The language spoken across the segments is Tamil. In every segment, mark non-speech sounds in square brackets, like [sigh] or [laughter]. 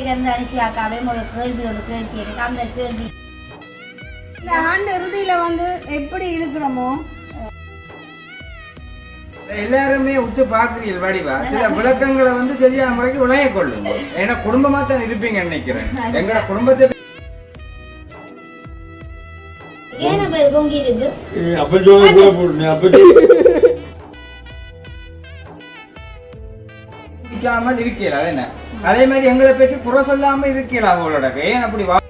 இருந்து அனுப்பியாக்காவே ஒரு கேள்வி ஒரு கேள்வி இருக்கு அந்த கேள்வி. இந்த ஆண்டு இறுதியில வந்து எப்படி இருக்கிறோமோ எல்லாருமே உத்து பாக்குறீங்க வடிவா சில விளக்கங்களை வந்து சரியான முறைக்கு விளைய கொள்ளுங்க. ஏன்னா குடும்பமா தான் இருப்பீங்க நினைக்கிறேன். எங்களோட குடும்பத்தை அப்ப ஜோதி அப்ப இருக்கல என்ன? அதே மாதிரி எங்களை பற்றி குறை சொல்லாம இருக்கல அவங்களோட? ஏன் அப்படி வா-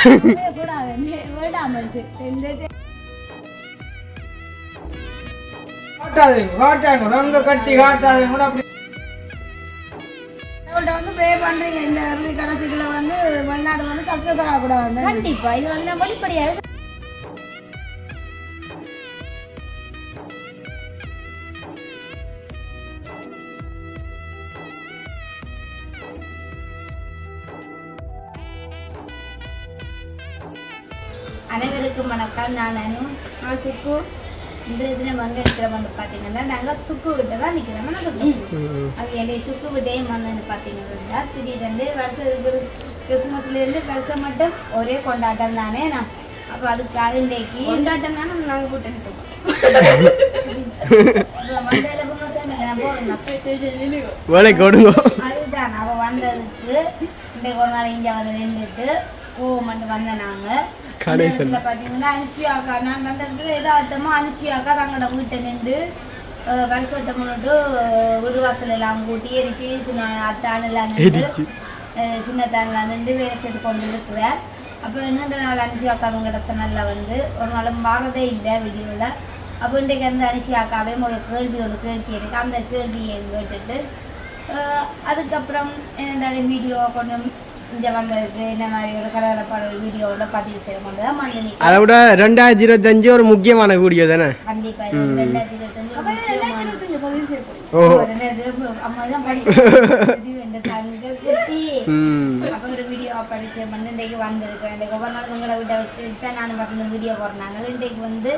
[laughs] காட்டாதீங்க காட்டாங்க அங்க கட்டி காட்டாதீங்க. கூட அப்படி அவங்கள்ட்ட வந்து ப்ரே பண்றீங்க. இந்த இறுதி கடைசிக்குள்ள வந்து வெளிநாடு வந்து சக்சஸ் ஆகக்கூடாது. கண்டிப்பா. இது வந்து வெளிப்படையாக அனைவருக்கும் வணக்கம். நான் அனு. நான் சுக்கு இந்த இதில் வந்து இருக்கிற வந்து பார்த்தீங்கன்னா நாங்கள் சுக்கு விட்டு தான் நிற்கிறோம் என்னை சுக்கு விட்டையும் வந்து பார்த்தீங்கன்னா திடீர்னு வருஷத்துக்கு கிறிஸ்மஸ்லேருந்து வருஷம் மட்டும் ஒரே கொண்டாட்டம் தானே நான். அப்போ அதுக்காக இன்றைக்கு கொண்டாட்டம் தானே நாங்கள் கூட்டிட்டு [laughs] அதுதான் அவ வந்ததுக்கு இன்றைக்கு ஒரு நாள் இங்கே வந்து நின்றுட்டு கோவம் மட்டும் வந்த நாங்கள் கணேசன். பார்த்தீங்கன்னா அனுச்சியாக்கா நான் வந்த இடத்துல எதார்த்தமாக அனுச்சியாக்கா தங்களோட வீட்டை நின்று வருஷத்தை முன்னிட்டு வீடு வாசல் எல்லாம் கூட்டி எரிச்சு சின்ன அத்தான் எல்லாம் நின்று சின்னத்தான்லாம் நின்று வேலை செய்து கொண்டு இருக்கிறார் அப்போ இன்னொரு நாள் அனுச்சியாக்கா அவங்ககிட்ட சொன்னல வந்து ஒரு நாளும் வாரதே இல்லை வீடியோவில் அப்போ இன்றைக்கு வந்து அனுச்சியாக்காவே ஒரு கேள்வி ஒரு கேள்வி இருக்கு அந்த கேள்வியை கேட்டுட்டு அதுக்கப்புறம் என்னோட வீடியோ கொஞ்சம் அதை விட ரெண்டாயிரத்தி இருபத்தஞ்சு ஒரு முக்கியமான வீடியோ தானே? ஓ. என்னது, அம்மா தான் படிக்கிறது இந்த தங்க குட்டி ம். அப்போ ஒரு வீடியோ பரிச்சயம் பண்ணி இன்றைக்கு வந்திருக்கேன் இன்றைக்கு ஒவ்வொரு நாள் உங்களை விட வச்சு தான் நான் வீடியோ போடுறாங்க. இன்றைக்கு வந்து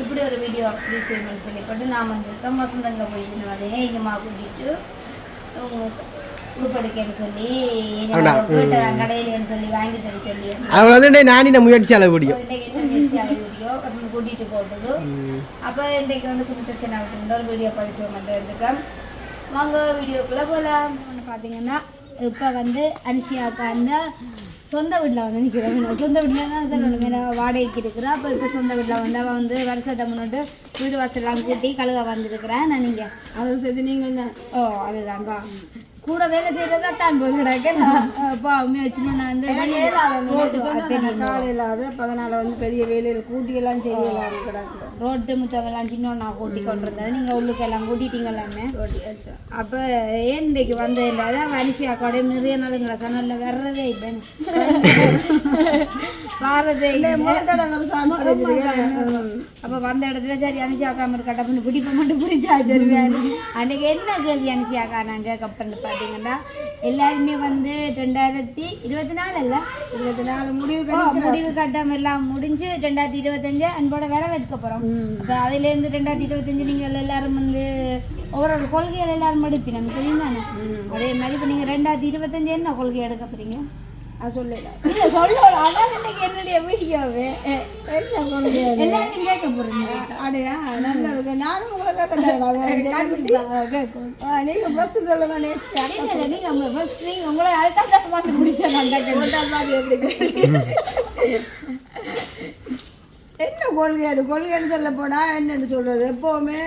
இப்படி ஒரு வீடியோ பரிச்சயம் பண்ணி சொல்லி போட்டு நான் வந்திருக்கேன் வசந்தங்க போயிட்டு வந்து எங்கம்மா கூட்டிட்டு உடுப்படுக்கேன்னு சொல்லி கேட்டேன் கடையிலேன்னு சொல்லி வாங்கி தர சொல்லி. அது வந்து நானின முயற்சியாளர் வீடியோ. இன்றைக்கு என்ன முயற்சியாளர் வீடியோ? பசங்க கூட்டிட்டு போட்டது அப்போ இன்றைக்கு வந்து குடுத்த சின்ன ஒரு வீடியோ மட்டும் இருக்கேன் வாங்க வீடியோக்குள்ளே போகலாம் பார்த்தீங்கன்னா இப்போ வந்து அனுஷியாக்கான சொந்த வீட்டில் வந்து நிற்கிறேன் சொந்த வீட்டில் தான் மேலே வாடகைக்கு இருக்கிறா. அப்போ இப்போ சொந்த வீட்டில் வந்து அவள் வந்து வருஷத்தை முன்னிட்டு வீடு வாசல்லாம் கூட்டி கழுக வந்திருக்கிறேன் நான் நீங்கள் அதோட சேர்த்து நீங்கள் ஓ அதுதான்பா. கூட வேலை செய்கிறதா தான் தெரியும் காலையில் அது பதினால வந்து பெரிய வேலையில் கூட்டியெல்லாம் செய்யலாம் கிடக்கு. ரோட்டு முத்தமெல்லாம் சின்ன நான் கூட்டி கொண்டு இருந்தது நீங்கள் உள்ளுக்கு எல்லாம் கூட்டிட்டீங்க எல்லாமே. அப்போ ஏன் இன்றைக்கு வந்தது இல்லை அதான் வரிசை அக்கோடைய நிறைய நாளுங்களா? சனல்ல வர்றதே இல்லை. வாரதே அப்போ வந்த இடத்துல சரி அனுசி அக்கா மாதிரி கட்ட பண்ணி பிடிப்ப மட்டும் பிடிச்சா தருவேன் அன்றைக்கி என்ன கேள்வி அனுசி அக்கா? நான் கேட்கப்பட்டு பார்த்தீங்கன்னா எல்லாருமே வந்து ரெண்டாயிரத்தி இருபத்தி நாலு இல்லை? இருபத்தி நாலு முடிவு முடிவு கட்டம் எல்லாம் முடிஞ்சு ரெண்டாயிரத்தி இருபத்தஞ்சு அன்போட வரவேற்க போறோம். இப்போ அதுலேருந்து ரெண்டாயிரத்தி இருபத்தஞ்சு நீங்கள் எல்லாரும் வந்து ஒவ்வொரு கொள்கைகள் எல்லாரும் எடுப்பினோம் தெரியும் தானே? அதே மாதிரி இப்போ நீங்கள் ரெண்டாயிரத்தி இருபத்தஞ்சு என்ன கொள்கை எடுக்க போறீங்க? அது சொல்லல. இல்லை சொல்லலாம் அதான் இன்னைக்கு என்னுடைய வீடியோவே? எல்லாரும் கேட்க போறீங்க. அப்படியா நல்லா இருக்கு நானும் உங்களை கேட்க நீங்க ஃபர்ஸ்ட் சொல்லுங்க நெக்ஸ்ட் நீங்கள் உங்கள் ஃபர்ஸ்ட் உங்களை அதுக்காக நான் எப்படி என்ன [laughs] கொள்கையாடு கொள்கைன்னு? சொல்ல போனால் என்னென்னு சொல்கிறது எப்போவுமே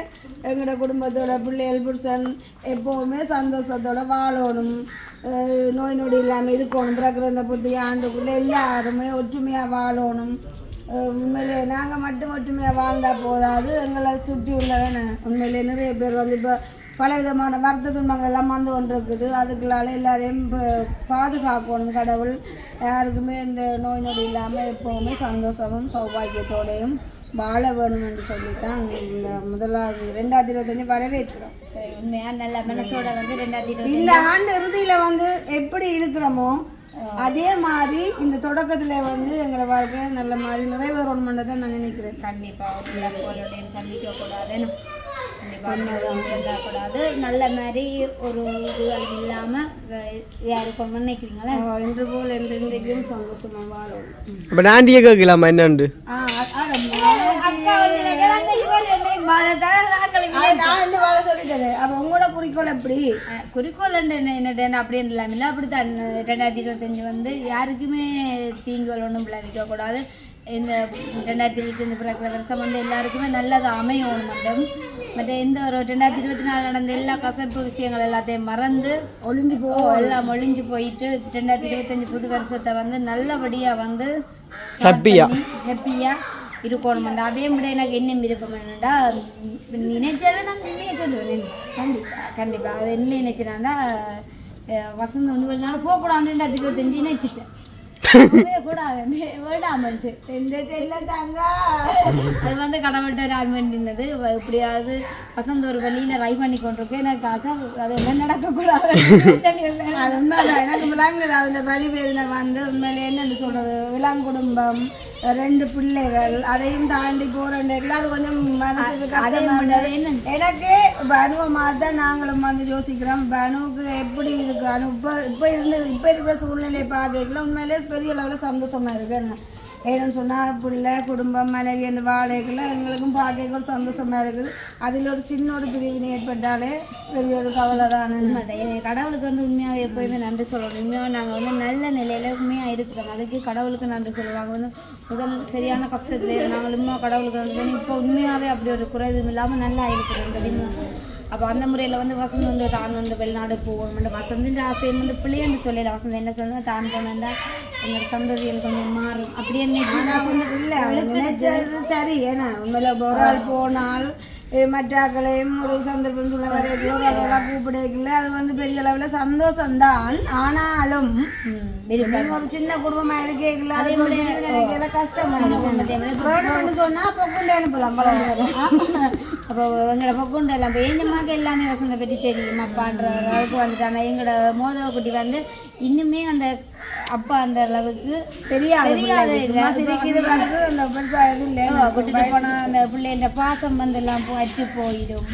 எங்களோட குடும்பத்தோட பிள்ளைகள் புருஷன் எப்போவுமே சந்தோஷத்தோட வாழணும். நோய் நொடி இல்லாமல் இருக்கணும். பிறக்கிற இந்த புதிய ஆண்டுக்குள்ளே எல்லாருமே ஒற்றுமையாக வாழணும். உண்மையிலே நாங்கள் மட்டும் ஒற்றுமையாக வாழ்ந்தால் போதாது. எங்களை சுற்றி உள்ளவன உண்மையிலே நிறைய பேர் வந்து இப்போ பலவிதமான வருத்த துன்பங்கள் எல்லாம் வந்து கொண்டு இருக்குது அதுக்குள்ளால எல்லாரையும் பாதுகாக்கணும் கடவுள். யாருக்குமே இந்த நோய் நொடி இல்லாமல் எப்போவுமே சந்தோஷமும் சௌபாகியத்தோடையும் வாழ வேணும் என்று சொல்லித்தான் இந்த முதலாவது ரெண்டாயிரத்தி இருபத்தஞ்சு வரவேற்கிறோம். சரி உண்மையாக நல்ல மனசோட வந்து ரெண்டாயிரத்தி இருபத்தி இந்த ஆண்டு இறுதியில வந்து எப்படி இருக்கிறோமோ அதே மாதிரி இந்த தொடக்கத்துல வந்து எங்களை வாழ்க்கை நல்ல மாதிரி நிறைவேறணும்னு தான் நான் நினைக்கிறேன். கண்டிப்பா சந்திக்க கூடாது நல்ல மாதிரி ஒரு இதுகள் இல்லாம இதா இருக்கணும்னு நினைக்கிறீங்களா இன்று போல் என்று இன்றைக்கும் சந்தோஷமா வாழணும் இப்போ நாண்டியே கேட்கலாமா என்னண்டு ஆ, உங்களோட குறிக்கோள் எப்படி அஹ் குறிக்கோள் என்ன என்ன அப்படின்னு இல்லாமல் அப்படித்தான் ரெண்டாயிரத்தி இருபத்தஞ்சு வந்து யாருக்குமே தீங்குகள் ஒன்றும் விளைவிக்க கூடாது இந்த ரெண்டாயிரத்தி இருபத்தஞ்சு பிறக்கிற வருஷம் வந்து எல்லாருக்குமே நல்லது அமையணும் மட்டும் மற்ற எந்த ஒரு ரெண்டாயிரத்தி இருபத்தி நாலு நடந்த எல்லா கசப்பு விஷயங்கள் எல்லாத்தையும் மறந்து ஒளிஞ்சு போ எல்லாம் ஒளிஞ்சு போயிட்டு ரெண்டாயிரத்தி இருபத்தஞ்சு புது வருஷத்தை வந்து நல்லபடியாக வந்து Happy-ஆ. ஹாப்பியாக இருக்கணும் அதே விட எனக்கு என்ன விருப்பம் என்னடா நினைச்சதை நான் உண்மையை சொல்லுவேன் கண்டிப்பா கண்டிப்பா அது என்ன நினைச்சேனாண்டா வசந்த் வந்து ஒரு நாள் போகக்கூடாது ரெண்டாயிரத்தி இருபத்தஞ்சு நினைச்சிட்டேன் அது வந்து கடவுள்கிட்ட நான் வேண்டினது இப்படியாவது எப்படியாவது ஒரு வழியில ரை பண்ணி கொண்டிருக்கேன் எனக்கு ஆசை அது என்ன நடக்கக்கூடாது? அது உண்மைதான். எனக்கு விளங்குது. அதில் வழி வேதனை வந்து உண்மையிலே என்னன்னு சொல்றது? இளங்குடும்பம் ரெண்டு பிள்ளைகள் அதையும் தாண்டி போறேன் அது கொஞ்சம் மனசுக்கு கஷ்டமா இருந்தது. எனக்கு இப்போ அனுபவமாக தான் நாங்களும் வந்து யோசிக்கிறோம். இப்போ அனுவுக்கு எப்படி இருக்கு? இப்போ இப்போ இருந்து இப்போ இருக்கிற சூழ்நிலையை பார்க்கல உண்மையிலே பெரிய லெவலில் சந்தோஷமா இருக்கு. ஏன்னு சொன்னால் பிள்ளை குடும்பம் மனைவி அந்த வாழைகளை எங்களுக்கும் பார்க்க ஒரு சந்தோஷமாக இருக்குது. அதில் ஒரு சின்ன ஒரு பிரிவினை ஏற்பட்டாலே பெரிய ஒரு கவலை தான். கடவுளுக்கு வந்து உண்மையாக எப்போயுமே நன்றி சொல்லணும். உண்மையாக நாங்கள் வந்து நல்ல நிலையில் உண்மையாக இருக்கிறோம். அதுக்கு கடவுளுக்கு நன்றி சொல்லுவாங்க வந்து முதல் சரியான கஷ்டத்தில் நாங்கள் உண்மையாக கடவுளுக்கு நன்றி இப்போ உண்மையாகவே அப்படி ஒரு குறைவும் இல்லாமல் நல்லா இருக்கிறோம் தெரியுமா அப்போ அந்த முறையில் வந்து வசந்த் வந்து தான் வந்து வெளிநாடு போகணும் வசந்தின் ஆசையம் வந்து பிள்ளைன்னு சொல்லல. வசந்த் என்ன சொன்னா தான் போனேன்டா எங்களோட சந்ததிகள் கொஞ்சம் மாறும். அப்படியே இல்ல நினைச்சது சரி ஏன்னா உண்மையில ஒரு ஆள் போனால் அஹ் மற்ற ஆக்களையும் ஒரு சந்தர்ப்பம் சொல்ல வரைக்கும் ஒரு அது வந்து பெரிய அளவுல சந்தோஷம்தான். ஆனாலும் நீங்க ஒரு சின்ன குடும்பமா இருக்கீங்களா? அது நினைக்கல கஷ்டமா இருக்கு. வேணும்னு சொன்னா அப்ப கொண்டு அனுப்பலாம் பழம் அப்போ எங்களோட பக்குண்டு எல்லாம் இப்போ எங்கம்மாக்கு எல்லாமே வசந்த பற்றி தெரியும்? அப்பான்ற அளவுக்கு வந்துட்டாங்க. எங்களோட மோதவ குட்டி வந்து இன்னுமே அந்த அப்பா அந்த அளவுக்கு தெரியாது அந்த பாசம் வந்து எல்லாம் அற்று போயிடும்.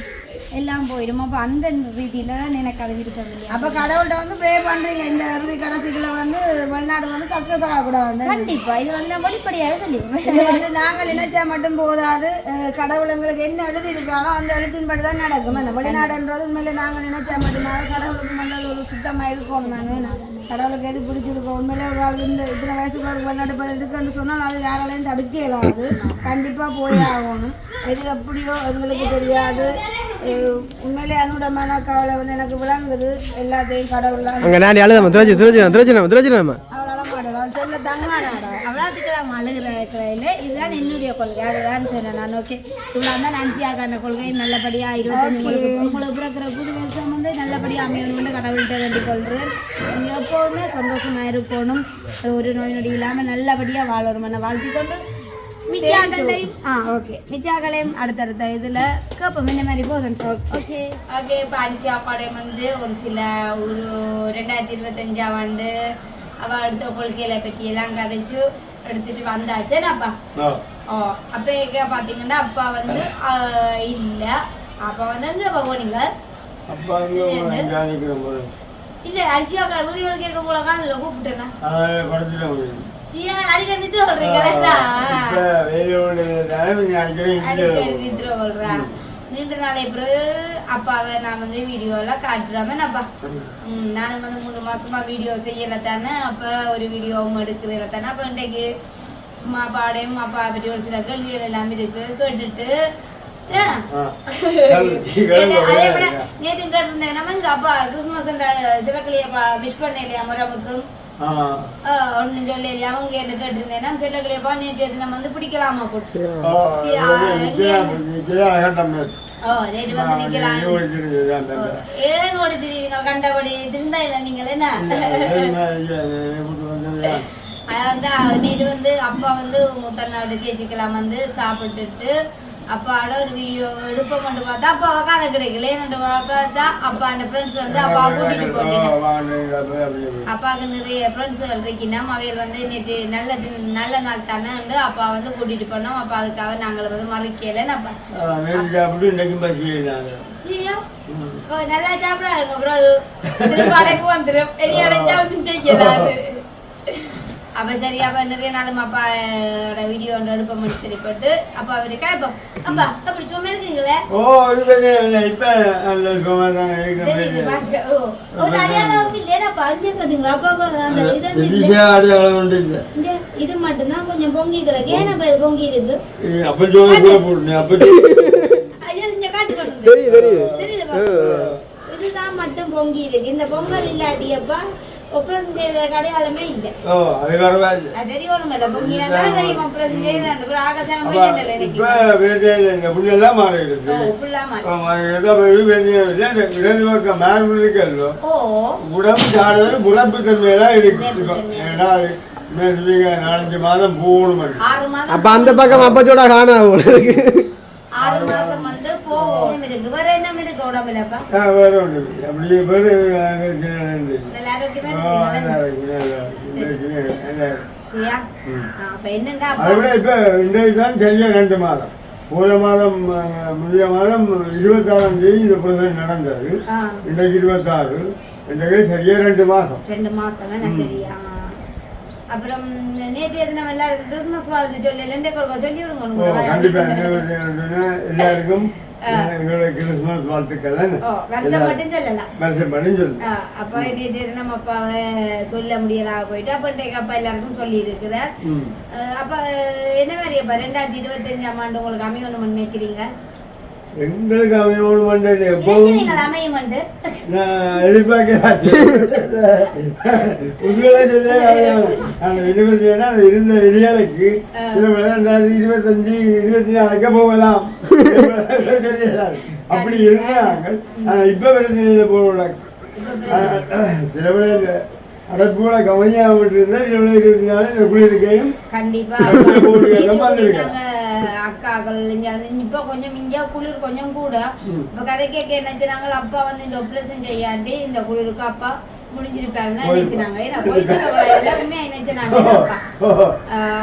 எல்லாம் போயிடும். அப்போ அந்த ரீதியில தான் எனக்கு அது விருப்பம் இல்லையா அப்ப கடவுள்கிட்ட வந்து ப்ரே பண்றீங்க. இந்த இறுதி கடைசிக்குள்ள வந்து வெளிநாடு வந்து சக்சஸ் ஆகக்கூடாது கண்டிப்பா. இது வந்து நான் வெளிப்படையாக சொல்லிடுவேன் வந்து நாங்க நினைச்சா மட்டும் போதாது. அஹ் கடவுள் எங்களுக்கு என்ன எழுதி இருக்கானோ அந்த எழுத்தின்படி தான் நடக்கும். வெளிநாடுன்றது உண்மையிலே நாங்க நினைச்சா மட்டும்தான். கடவுளுக்கு நல்ல ஒரு சுத்தமா இருக்கணும் நாங்க கடவுளுக்கு எது பிடிச்சிருக்கோம் உண்மையிலே ஒரு ஆள் இந்த இத்தனை வயசுக்குள்ள ஒரு வெளிநாடு போய் இருக்குன்னு சொன்னால் அது யாராலையும் தடுக்க இயலாது கண்டிப்பாக போய் ஆகணும். எது எப்படியோ எங்களுக்கு தெரியாது. உண்மையிலே என்னோட மனக்கவலை வந்து எனக்கு விளங்குது. எல்லாத்தையும் கடவுள்லாம் அங்கே நாண்டி அழுதாமா திரச்சு திரச்சு சொல்ல தங்கானாடா அவ்வளோத்துக்கெல்லாம் அழுகிற இருக்கிறதில்ல இதுதான் என்னுடைய கொள்கை. அதுதான் சொன்னேன் நான் ஓகே இவ்வளோ தான் நன்சியாக்கான கொள்கை. நல்லபடியாக இருபத்தஞ்சு உங்களுக்கு பிறக்கிற புது வருஷம் வந்து நல்லபடியாக அமையணும்னு கடவுள்கிட்ட வேண்டிக் கொள்கிறேன் நீங்கள் எப்போதுமே சந்தோஷமாக இருக்கணும் ஒரு நோய் நொடி இல்லாமல் நல்லபடியாக வாழணும் நான் வாழ்த்திக்கொண்டு மிச்சாக்களையும் ஆ ஓகே மிச்சாக்களையும் அடுத்தடுத்த இதில் கேட்போம். இந்த மாதிரி போதும் ஓகே ஓகே இப்போ அரிசி சாப்பாடு வந்து ஒரு சில ஒரு ரெண்டாயிரத்தி இருபத்தஞ்சாம் ஆண்டு அவள் அடுத்த கொள்கைகளை பற்றி எல்லாம் கதைச்சு எடுத்துட்டு வந்தாச்சு அப்பா ஓ அப்போ எங்க பார்த்தீங்கன்னா அப்பா வந்து இல்ல அப்பா வந்து நினைக்கிற போது இல்ல அரிசியா வீடியோ கேட்க போல காணல கூப்பிட்டேன்னா அடிக்கடி நித்திர அடிக்கடி நித்திர சொல்றா நீண்ட நாளை பிறகு அப்பாவை நான் வந்து வீடியோலாம் காட்டுறாம ம் நானும் வந்து மூணு மாசமா வீடியோ செய்யல தானே அப்ப ஒரு வீடியோவும் எடுக்கிறதுல தானே. அப்ப இன்றைக்கு சும்மா பாடையும் அப்பா பற்றி ஒரு சில கேள்விகள் எல்லாம் இருக்கு கேட்டுட்டு அதே நேற்று கேட்டிருந்தேன் நம்ம இங்க அப்பா கிறிஸ்துமஸ் சிவக்கிளியப்பா விஷ் பண்ண இல்லையா முறமுக்கும் ஒன்னும் சொல்ல அவங்க என்ன கேட்டிருந்தேன்னா சிலக்கிளியப்பா நேற்று நம்ம வந்து பிடிக்கலாமா போட்டு ஓ நேற்று வந்து நிக்கலாம் ஏன் ஓடி திரிவீங்க கண்டபடி திருந்தா இல்ல நீங்கள் என்ன அது வந்து நேற்று வந்து அப்பா வந்து முத்தண்ணாவோட சேச்சிக்கெல்லாம் வந்து சாப்பிட்டுட்டு அப்பாவோட ஒரு வீடியோ எடுப்போம் பார்த்தா அப்பாவை காண கிடைக்கல. என்னோட பார்த்தா அப்பா அந்த ஃப்ரெண்ட்ஸ் வந்து அப்பாவை கூட்டிட்டு போட்டேன் அப்பாவுக்கு நிறைய ஃப்ரெண்ட்ஸுகள் இருக்கினோம் அவைகள் வந்து நேற்று நல்ல நல்ல நாள் தானே வந்து அப்பா வந்து கூட்டிட்டு போனோம். அப்பா அதுக்காக நாங்கள் வந்து மறைக்கல. அப்பா ஓ, நல்லா சாப்பிடாதுங்க ப்ரோ திரும்ப அடைக்கு வந்துடும் பெரிய அடைச்சா ஒன்றும் செய்யலாது. [laughs] அப்ப சரி அப்ப நிறைய நாளும் அப்பாவோட வீடியோ ஒன்று எடுப்ப முடிச்சு சரிப்பட்டு அப்பா அவரு கேட்போம் அப்பா அப்படி சும்மா இருக்கீங்களே? ஓ இப்ப நல்ல சும்மா இருக்கிறேன் பார்க்க. ஓ ஒரு அடையாளம் இல்லையாப்பா அஞ்சு பார்த்தீங்களா அப்பாவுக்கு அந்த இது இல்லை. எதிர்ச்சியா அடையாளம் ஒன்று இல்லை. இந்த இது மட்டும்தான் கொஞ்சம் பொங்கி கிடக்கு. ஏன்னா இப்ப இது பொங்கி இருக்கு ஏய், அப்ப ஜோதி கூட போட்டேன் அப்ப ஐயா இங்க காட்டு பண்ணுங்க தெரியுது தெரியுது. தெரியுது இதுதான் மட்டும் பொங்கி இருக்கு. இந்த பொங்கல் இல்லாட்டியப்பா செய்த இல்லை. ஓ அது வரவாது அது தெரியணும் இல்ல பொங்கினா தெரியும் ஒப்பரம் செய்த ஆகாசம் அப்ப போயிட்டு எனக்கு இப்ப வேண்டிய இந்த புள்ளெல்லாம் மாறிடுது. ஃபுல்லாம ஆ, மாறிடுது. அப்ப இது இந்த இடது பக்கம் மார்பு இருக்கல்லோ உடம்பு சாடுறது புறப்பு தன்மையெல்லாம் இருக்கு. ஏன்னா நாலஞ்சு மாதம் போகணும் அப்ப அந்த பக்கம் அப்பச்சோட காணா போல இருக்கு ஆறு மாசம் வந்து போகும் இருக்கு. வேற என்ன இருக்கு உடம்புலப்பா வேற ஒண்ணு இல்லை. அப்படியே? வேறு ரெண்டு மாதம். போன மாதம் முந்தைய மாதம் இருபத்தாறாம் தேதி இந்த பிரசவம் நடந்தது. இன்றைக்கு இருபத்தாறு. இன்றைக்கு சரியா ரெண்டு மாதம் ரெண்டு மாசம் சரியா? அப்புறம் நேற்று எதுனா எல்லாருக்கும் கிறிஸ்துமஸ் வாழ்த்து சொல்லி இன்றைக்கு ஒரு சொல்லி விடுங்க கண்டிப்பா. எல்லாருக்கும் எங்களுடைய கிறிஸ்துமஸ் வாழ்த்துக்கள் ஓ வருஷம் மட்டும் சொல்லலாம் வருஷம் அப்ப நேற்று நம்ம அப்பாவை சொல்ல முடியலாக போயிட்டு அப்ப இன்றைக்கு அப்பா எல்லாருக்கும் சொல்லி இருக்கிறார். அப்ப என்ன மாதிரி அப்ப ரெண்டாயிரத்தி இருபத்தஞ்சாம் ஆண்டு உங்களுக்கு அமையணும் நினைக்கிறீங்க? எங்களுக்கு எப்போதும் நினைக்கிறீங்களா அமையுமண்டு நான் எதிர்பார்க்கிறாச்சு உண்மையிலே சொல்ல அந்த இருபத்தி ஏழா அந்த இருந்த விதிகளுக்கு சில ரெண்டாயிரத்தி இருபத்தஞ்சு இருபத்தி நாலுக்கு போகலாம். [laughs] அப்படி இருந்தாங்க. ஆனா இப்ப பிரச்சனையில போகல. சில வேளை இந்த அடப்போல கவனியா விட்டுருந்தா சில வேளை இருபத்தி நாலு இந்த குளிர்க்கையும் கண்டிப்பா. போட்டு வந்திருக்கேன். அக்காக்கள் இப்ப கொஞ்சம் இங்க குளிர் கொஞ்சம் கூட. இப்ப கதை கேட்க என்ன செய்றாங்க, அப்பா வந்து இந்த ஆபரேஷன் செய்யாட்டி இந்த குளிருக்கு அப்பா முடிஞ்சிருப்பாருன்னு நினைச்சினாங்க ஏன்னா போய். எல்லாருமே நினைச்சினாங்க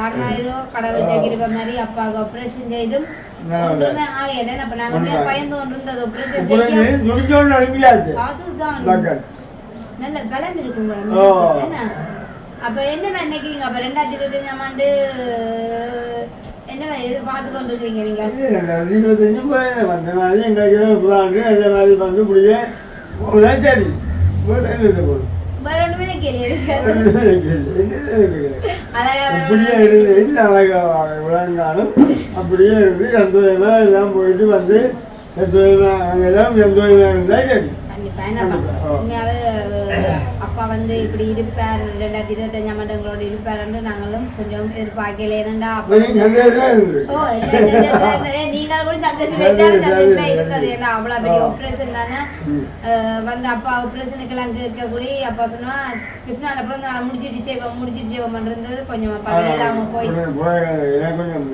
ஆனா ஏதோ கடவுள் ஜெகிருப்ப மாதிரி அப்பாவுக்கு ஆபரேஷன் செய்தும் பயந்து இருந்தது அதுதான். நல்ல பலம் இருக்கும் என்ன? அப்ப என்ன நினைக்கிறீங்க? அப்ப ரெண்டாயிரத்தி இருபத்தஞ்சாம் ஆண்டு என்ன மாதிரி எது பார்த்து கொண்டு இருக்கீங்க நீங்க ரெண்டாயிரத்தி இருபத்தஞ்சு வந்த மாதிரி எங்களுக்கு புறாண்டு அந்த மாதிரி வந்து போனா சரி. அழகா இப்படியே இருந்து இல்லை. அழகாக விளங்காலும் அப்படியே இருந்து சந்தோஷமா எல்லாம் போயிட்டு வந்து சந்தோஷமா எல்லாம் சந்தோஷமா இருந்தா சரி. அப்பா வந்து இப்படி இருப்பார் ரெண்டாயிரத்தி இருபத்தஞ்சாம் ஆண்டு இருப்பாருன்னு நாங்களும் கொஞ்சம் எதிர்பார்க்கல. ஏனண்டா அப்பா கொஞ்சம் சந்தோஷமா இருந்து ஓ இல்ல, இல்ல, இல்ல, இல்ல, இல்ல, நீங்க கூட சந்தோஷமா இருந்தது ஏன்னா அவ்வளவு பெரிய ஆபரேஷன் தானே. வந்து அப்பா ஆபரேஷனுக்கு எல்லாம் கேட்கக்கூடிய அப்பா சொன்னா கிருஷ்ணா அப்புறம் நான் முடிச்சிட்டு செய்வோம் முடிச்சிட்டு செய்வோம் இருந்தது கொஞ்சம் அப்பா இல்லாம போய். எனக்கு கொஞ்சம்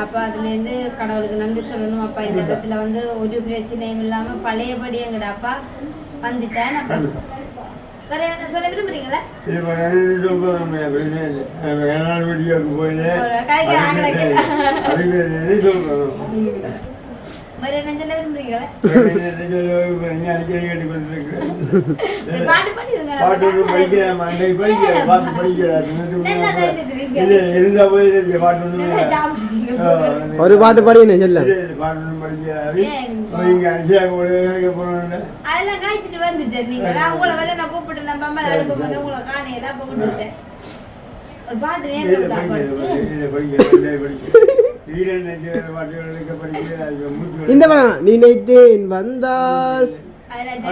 அப்ப அதுல இருந்து கடவுளுக்கு நன்றி சொல்லணும். அப்பா இந்த இடத்துல வந்து ஒரு பிரச்சனையும் இல்லாம பழையபடி எங்கட அப்பா வந்துட்டேன் வேற என்ன சொல்ல விரும்புறீங்களா? வீடியோக்கு. வேற என்ன சொல்ல விரும்புறீங்களா? பாட்டு படிக்கிறேன் படிக்கிறேன் பாட்டு படிக்கிறேன். ஒரு பாட்டு வேலைக்கு போகணும் அதெல்லாம் காய்ச்சிட்டு வந்துட்டேன் நீங்க. நான் உங்களை வேலை நான் கூப்பிட்டு நம்ம அம்மா அனுப்ப உங்களை காணையெல்லாம் ஒரு பாட்டு நேரம் இந்த படம் நினைத்தேன் வந்தால். அதெல்லாம்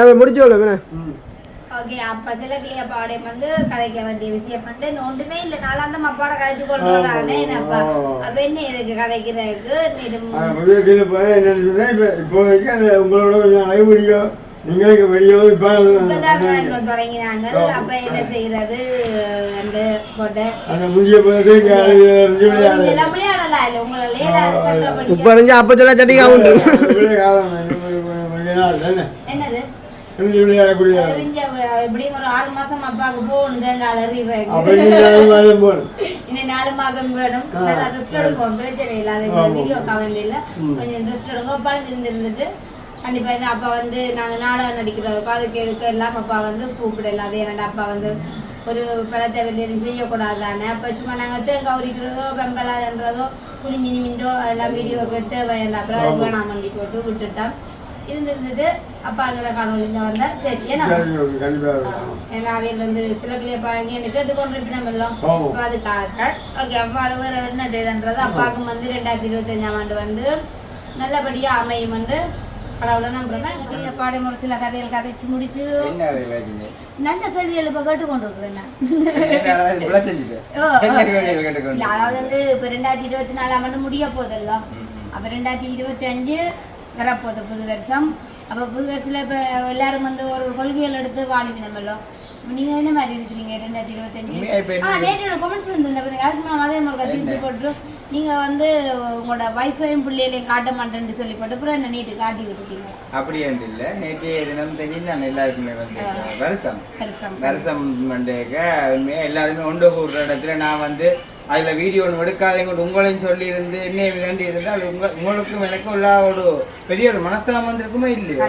தான் முடிச்சு விட ம். ஆ, ஓகே அப்ப சில கிளிய பாடை வந்து கதைக்க வேண்டிய விஷயம் வந்து ஒன்றுமே இல்ல நாளாந்தம் அப்பாட கதைச்சு கொள்றதானே என்னப்பா அப்ப என்ன இதுக்கு கதைக்கிறதுக்கு கீழே போய் என்னன்னு சொன்னா இப்போ இப்போதைக்கு அந்த உங்களோட கொஞ்சம் நீங்களுக்கு இப்போ தொடங்கினாங்க அப்ப என்ன செய்யறது அந்த அந்த போது உங்களால அப்ப சொல்ல சட்டிக்கா உண்டு காலம் எப்படியும் ஒரு ஆறு மாசம் அப்பாவுக்கு போகணும். தேங்காய் இன்னும் நாலு மாதம் வேணும். நல்லா ரெஸ்ட் எடுப்போம். பிரச்சனை இல்லை. அது வீடியோ இல்லை. கொஞ்சம் ரெஸ்ட் எடுங்க. பழம் கண்டிப்பா இந்த அப்பா வந்து நாங்க நாடகம் நடிக்கிறதுக்கோ அதுக்கு எதுக்கு எல்லாம் அப்பா வந்து கூப்பிடல. அதே ரெண்டு அப்பா வந்து ஒரு பழத்தை வெளியும் செய்யக்கூடாது தானே? அப்போ சும்மா நாங்கள் தேங்காய் உரிக்கிறதோ வெம்பலான்றதோ குனிஞ்சு நிமிந்தோ அதெல்லாம் வீடியோக்கு தேவையான அப்புறம் அது வேணாம் வண்டி போட்டு விட்டுட்டோம் இருந்துட்டு அப்பா எங்களோட காணொலியில் வந்தா சரி ஏன்னா ஏன்னா அவையில் வந்து சில பிள்ளைய பாருங்க என்ன கேட்டுக்கொண்டு இருப்பினோம் எல்லாம். அதுக்காக ஓகே அப்பா வேற என்ன அப்பாவுக்கும் வந்து ரெண்டாயிரத்தி இருபத்தஞ்சாம் ஆண்டு வந்து நல்லபடியா அமையும் வந்து கடவுளை நம்புறேன். சில கதைகள் கதைச்சு முடிச்சு? நல்ல கேள்விகள் இப்ப கேட்டுக்கொண்டிருக்கிறேன் நான். என்ன அதாவது இப்ப ரெண்டாயிரத்தி இருபத்தி நாலாம் ஆண்டு முடிய போதல்ல அப்ப ரெண்டாயிரத்தி இருபத்தி அஞ்சு வரப்போகுது புது வருஷம். அப்ப புது வருஷத்துல இப்ப எல்லாரும் வந்து ஒரு கொள்கைகள் எடுத்து வாழிவினமல்லோ நீங்க என்ன மாதிரி இருக்கிறீங்க ரெண்டாயிரத்தி இருபத்தஞ்சு? ஆ நேற்றோட கமெண்ட்ஸ் வந்து பாருங்க அதுக்கு நான் அதே மாதிரி திருப்பி போட்டு நீங்க வந்து உங்களோட வைஃபையும் பிள்ளைகளையும் காட்ட மாட்டேன்னு சொல்லி போட்டு அப்புறம் என்ன நீட்டு காட்டி விட்டுட்டீங்க? அப்படி என்று இல்ல. நேற்றைய தினம் தெரிஞ்சு நான் எல்லாருக்குமே வந்து வருஷம். வருஷம். உண்மையா எல்லாருமே ஒன்று கூடுற இடத்துல நான் வந்து அதுல வீடியோ ஒன்று எடுக்காதீங்க உங்களையும் சொல்லி இருந்து என்னையும் வேண்டி இருந்தால் உங்க உங்களுக்கும் எனக்கும் உள்ள ஒரு பெரிய ஒரு மனஸ்தாபம் வந்திருக்குமே இல்லையோ?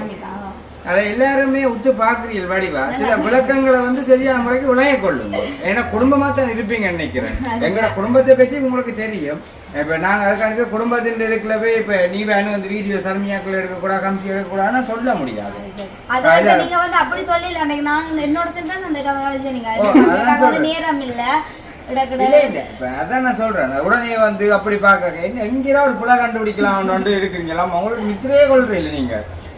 அதை எல்லாருமே உத்து பாக்குறீர்கள் வடிவா. சில விளக்கங்களை வந்து சரியான முறைக்கு விளைய கொள்ளுங்க ஏன்னா குடும்பமா தான் இருப்பீங்க நினைக்கிறேன். எங்களோட குடும்பத்தை பற்றி உங்களுக்கு தெரியும். இப்ப நாங்க அதுக்கான குடும்பத்தின் இதுக்குள்ள போய் இப்ப நீ வேணும் வந்து வீடியோ சர்மியாக்கள் எடுக்கக்கூடாது கம்சி எடுக்கக்கூடாதுன்னு சொல்ல முடியாது. அது நீங்க வந்து அப்படி சொல்லல அன்னைக்கு நான் என்னோட அந்த நீங்க சொல்றேன். நேரம் இல்ல. இல்லை இல்லை. இப்ப அதான் நான் சொல்றேன். நான் உடனே வந்து அப்படி பாக்க என்ன எங்கேயா ஒரு புலா கண்டுபிடிக்கலாம் வந்து இருக்கிறீங்களா உங்களுக்கு நித்திரையே கொள்றீங்க நீங்க.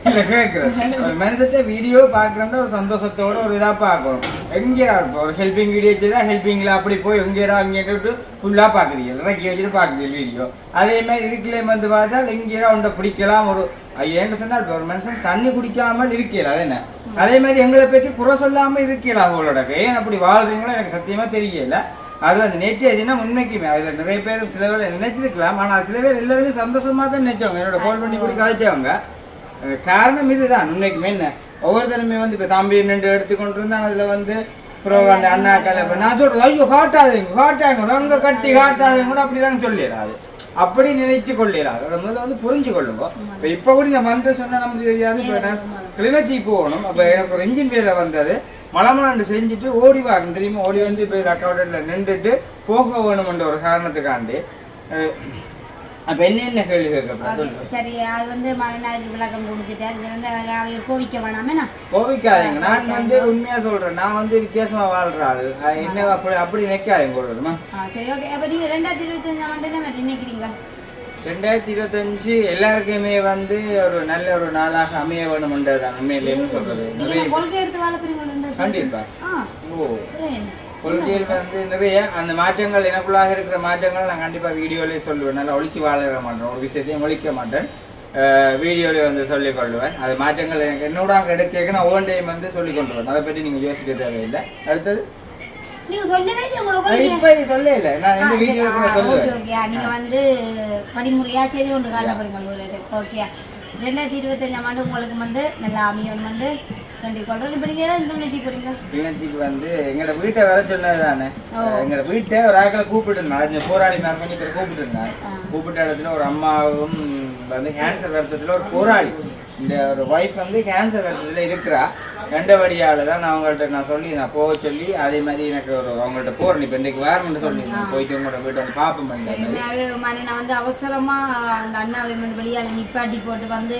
இல்லை கேட்குறேன் ஒரு மனுஷத்தை வீடியோ பாக்குறேன்னா ஒரு சந்தோஷத்தோட ஒரு இதாக பார்க்கணும். எங்கேயா இருப்போம் ஒரு ஹெல்பிங் வீடியோ செய்தா ஹெல்பிங்ல அப்படி போய் எங்கேயா அங்கே விட்டு ஃபுல்லா பாக்குறீங்க இறக்கி வச்சுட்டு பார்க்குறீங்க வீடியோ அதே மாதிரி இதுக்குள்ளே வந்து பார்த்தா எங்கேயா உண்டை பிடிக்கலாம். ஒரு ஏன்னு சொன்னால் இப்ப ஒரு மனுஷன் தண்ணி குடிக்காமல் இருக்கல அது என்ன? அதே மாதிரி எங்களை பற்றி குறை சொல்லாமல் இருக்கல அவங்களோட. ஏன் அப்படி வாழ்றீங்களோ எனக்கு சத்தியமாக தெரியல. அது அந்த நேற்றைய தினம் உண்மைக்குமே. அதுல நிறைய பேர் சில பேர் நினைச்சிருக்கலாம். ஆனா சில பேர் எல்லாருமே சந்தோஷமா தான் நினைச்சவங்க. என்னோட கால் பண்ணி கூட கதைச்சவங்க காரணம் இதுதான். உண்மைக்குமே என்ன? ஒவ்வொருத்தருமே வந்து இப்ப தம்பி நின்று எடுத்துக்கொண்டு இருந்தாங்க அதுல வந்து அப்புறம் அந்த அண்ணாக்கள் இப்ப நான் சொல்றது ஐயோ காட்டாதீங்க காட்டாங்க அங்க கட்டி காட்டாதீங்க கூட அப்படிலாம் சொல்லிடாது. அப்படி நினைச்சு கொள்ளிடாது. அதை முதல்ல வந்து புரிஞ்சு கொள்ளுங்க. இப்ப இப்ப கூட நான் வந்து சொன்னா நமக்கு தெரியாது. கிளிநொச்சி போகணும். அப்ப எனக்கு ஒரு இன்ஜின் வேலை வந்தது. மலமாண்டு செஞ்சுட்டு ஓடி வாங்க தெரியுமா? ஓடி வந்து இப்போ அக்கௌண்ட்ல நின்றுட்டு போக வேணும்ன்ற ஒரு காரணத்துக்காண்டி. அப்ப என்ன என்ன கேள்வி கேட்க சரி அது வந்து மறுநாளுக்கு விளக்கம் கொடுத்துட்டு அது வந்து அவங்க கோவிக்க வேணாமே நான். கோவிக்காதீங்க. நான் வந்து உண்மையா சொல்றேன். நான் வந்து வித்தியாசமா வாழ்ற ஆளு. என்ன அப்படி அப்படி நினைக்காதீங்க சரி ஓகே. அப்ப ரெண்டாயிரத்தி இருபத்தஞ்சாம் ஆண்டு என்ன நினைக்கிறீங்க? ரெண்டாயிரத்தி இருபத்தஞ்சு எல்லாருக்குமே வந்து ஒரு நல்ல ஒரு நாளாக அமைய கொள்கை எடுத்து வாழ போறீங்க கண்டிப்பா. கொள்கையில் வந்து நிறைய அந்த மாற்றங்கள் எனக்குள்ளாக இருக்கிற மாற்றங்கள் நான் கண்டிப்பாக வீடியோலேயே சொல்லுவேன். நல்லா ஒழிச்சு வாழ மாட்டேன். ஒரு விஷயத்தையும் ஒழிக்க மாட்டேன். வீடியோவில் வந்து சொல்லிக் கொள்வேன் அது மாற்றங்கள் எனக்கு என்னோட அங்கே எடுக்க நான் ஓன் டைம் வந்து சொல்லிக் கொண்டுவேன் அதை பற்றி நீங்கள் யோசிக்க தேவையில்லை. அடுத்தது? நீங்க வந்து படிமுறையா செய்து கொண்டு காட்ட போறீங்க ஓகே. ரெண்டாயிரத்தி இருபத்தஞ்சாம் ஆண்டு உங்களுக்கு வந்து நல்லா அமையன் வந்து கண்டிப்பாக இப்போ நீங்க எந்த நினைச்சு போறீங்க? கிளிநொச்சிக்கு வந்து எங்களோட வீட்டை வர சொன்னது தானே. எங்களோட வீட்டை ஒரு ஆக்களை கூப்பிட்டு இருந்தான் அந்த போராளி மாதிரி பண்ணி பேர் கூப்பிட்டு இருந்தான் கூப்பிட்ட இடத்துல ஒரு அம்மாவும் வந்து கேன்சர் வருத்தத்தில் ஒரு போராளி. இந்த ஒரு ஒய்ஃப் வந்து கேன்சர் வருத்தத்தில் இருக்கிறா. ரெண்டபடியால் தான் நான் அவங்கள்ட்ட நான் சொல்லி நான் போக சொல்லி அதே மாதிரி எனக்கு ஒரு அவங்கள்ட்ட போகிறேன் இப்போ இன்றைக்கு வேறுமென்று சொல்லி நான் போயிட்டு உங்களோட வீட்டை வந்து பார்ப்போம் பண்ணி நான் வந்து அவசரமா அந்த அண்ணாவை வந்து வெளியால நிப்பாட்டி போட்டு வந்து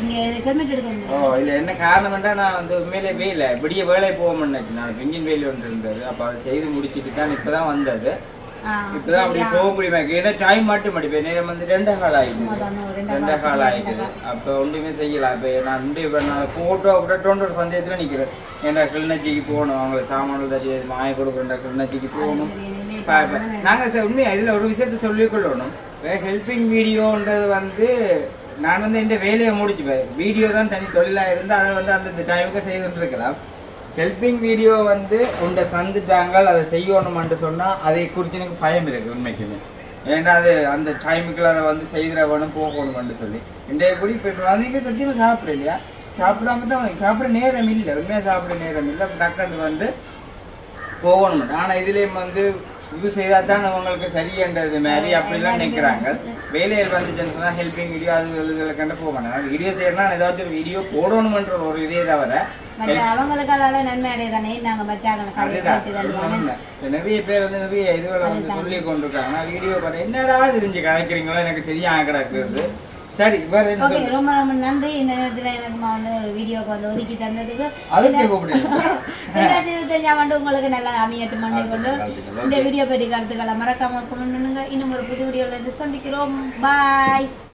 இங்க ஹெல்மெட் எடுக்க ஓ இல்லை என்ன காரணம்னா நான் வந்து உண்மையிலே வேலை விடிய வேலை போக முடியாது நான் பெங்கின் வேலை ஒன்று இருந்தது. அப்போ அதை செய்து முடிச்சிட்டு தான் இப்போ தான் வந்தது. இப்பதான் அப்படி போக முடியுமா? ஏன்னா டைம் மட்டும் மடிப்பேன் நேரம் வந்து ரெண்டே கால் ஆயிடுது. ரெண்டே கால் ஆயிடுது. அப்போ ஒன்றுமே செய்யலாம் இப்போ நான் வந்து இப்போ நான் ஃபோட்டோ விடட்டோன்ற ஒரு சந்தேகத்தில் நிற்கிறேன் ஏன்னா கிளிநொச்சிக்கு போகணும். அவங்களுக்கு சாமான்கள் தச்சு மாய கொடுக்குற கிளிநொச்சிக்கு போகணும். நாங்கள் உண்மையாக இதில் ஒரு விஷயத்த சொல்லிக் கொள்ளணும். ஹெல்பிங் வீடியோன்றது வந்து நான் வந்து என் வேலையை முடிச்சுப்பேன் வீடியோ தான் தனி தொழிலாக இருந்து அதை வந்து அந்த டைமுக்கு செய்துட்டு இருக்கலாம். ஹெல்பிங் வீடியோ வந்து உண்டை தந்துட்டாங்க அதை செய்யணுமென்று சொன்னால் அதை குறித்து எனக்கு பயம் இருக்குது உண்மைக்குமே. ஏன்னா அது அந்த டைமுக்குள்ள அதை வந்து செய்திடணும் போகணுமென்று சொல்லி. இன்றைய கூடி இப்போ வந்து சத்தியமாக சாப்பிட இல்லையா சாப்பிடாம தான் சாப்பிட நேரம் இல்லை. உண்மையாக சாப்பிட நேரம் இல்லை. டக்குன்னு வந்து போகணும் ஆனால் இதுலேயும் வந்து இது செய்தால் தான் அவங்களுக்கு சரியன்றது மாதிரி அப்படிலாம் நிற்கிறாங்க வேலையில் வந்துச்சுன்னு சொன்னால் ஹெல்பிங் வீடியோ அது இதுகளை கண்டு போக மாட்டாங்க. வீடியோ செய்யறதுனா ஏதாச்சும் ஒரு வீடியோ போடணுமன்ற ஒரு இதே தவிர மற்ற அவங்களுக்கு அதால நன்மை அடையதானே நாங்க மற்றாங்க கதை அதுதான். கேட்டு தானே உண்மை. இப்ப நிறைய பேர் வந்து நிறைய இதுகளை வந்து சொல்லி கொண்டிருக்காங்க வீடியோ பண்ண என்னடா தெரிஞ்சு கதைக்கிறீங்களோ? எனக்கு தெரியாம கிடக்குறது சரி வேற என்ன ஓகே சொல்லு? ரொம்ப ரொம்ப நன்றி. இந்த நேரத்துல எனக்கு வந்து ஒரு வீடியோக்கு வந்து ஒதுக்கி தந்ததுக்கு. அதுக்கு ரெண்டாயிரத்தி [laughs] இருபத்தஞ்சாம் ஆண்டு உங்களுக்கு நல்லா கொண்டு வாழ்த்துக்கள், இந்த வீடியோ பற்றி கருத்துக்களை மறக்காம கொண்டு இன்னும் ஒரு புது வீடியோவில் சந்திக்கிறோம். பாய்